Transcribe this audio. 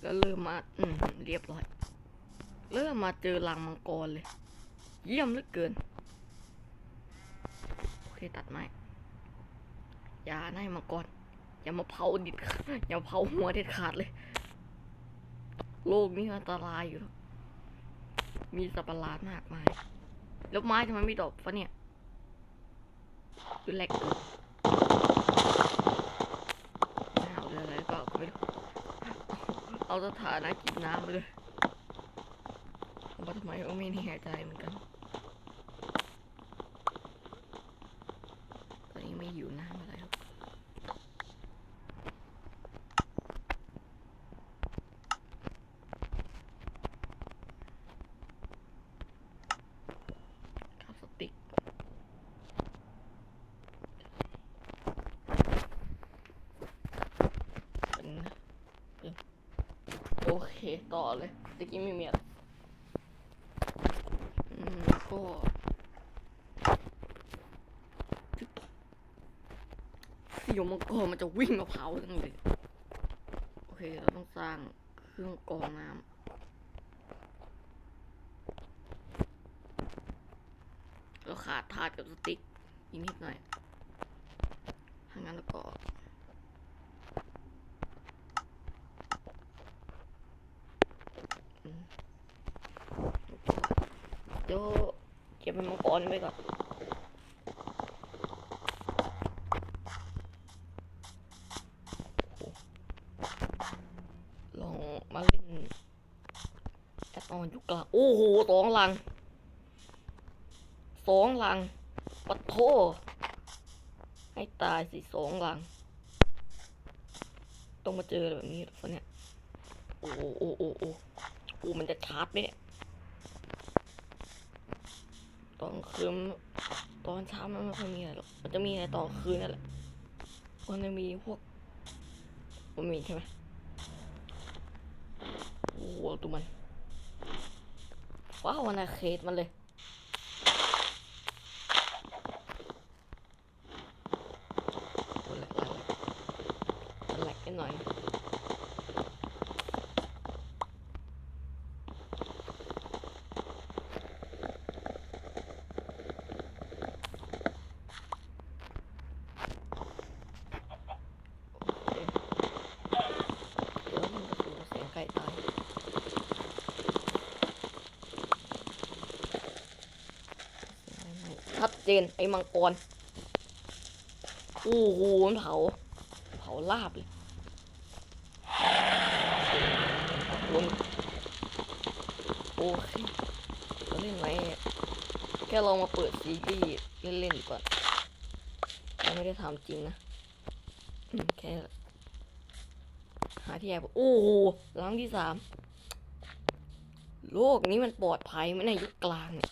แล้วเริ่มมา อืมเรียบร้อย เริ่มมาเจอรังมังกรเลย เยี่ยมเหลือเกิน โอเคตัดไม้อย่าให้มังกรอย่ามาเผาดิดอย่าเผาหัวเด็ดขาดเลย โลกนี้อันตรายอยู่ มีสัตว์ประหลาดมากมาย แล้วไม้ทำไมไม่ดอกฟะเนี่ยดูแหลกเกินไม่เอาเลยอะไรก็ไม่รู้ เอาสถานะกินน้ำไปเลยเอามาทำไมก็ไม่แน่ใจเหมือนกัน ตอนนี้ไม่อยู่น้ำอะไรหรอกข้าวสติ๊กเป็นเป็นโอ เคต่อเลยตะกี้ไม่มีอะไรอืมก็เสียวมังกรมันจะวิ่งมาเผาทั้งเลย โอเค เราต้องสร้างเครื่องกรองน้ำเราขาดถาดกับสติ๊กอีกนิดหน่อยถ้างั้นแล้วก็ เดี๋ยวเก็บเป็นมังกรไว้ก่อนลองมาเล่นแอดออนยุกลางโอ้โหสองลังสองลังปัดโทให้ตายสิสองลัง ต้องมาเจอแบบนี้เหรอเนี่ย โอ้โหโอ้โอ้ โหโอ้มันจะชาร์จไหมเนี่ยตอนคืนตอนเช้ามันไม่ค่อยมีอะไรหรอกมันจะมีในตอนคืนนั่นแหละมันจะมีพวกมันมีใช่ไหมโอ้โหดูมันว้าวนาเคสมันเลยโอ้แหลกแหลกแหลกแหลกหน่อย โอเคเดี๋ยวมันจะสูเสียงไก่ตายชัด เจนไอ้มังกรโอ้โหมันเผา เผาลาบเลยวนโอเคเราเล่นไหมแค่ลองมาเปิดซีรีส์เล่นๆดีกว่าเราไม่ได้ทำจริงนะแค่หาที่แอบโอ้โหหลังที่สามโลกนี้มันปลอดภัยไหมในยุคกลางเนี่ย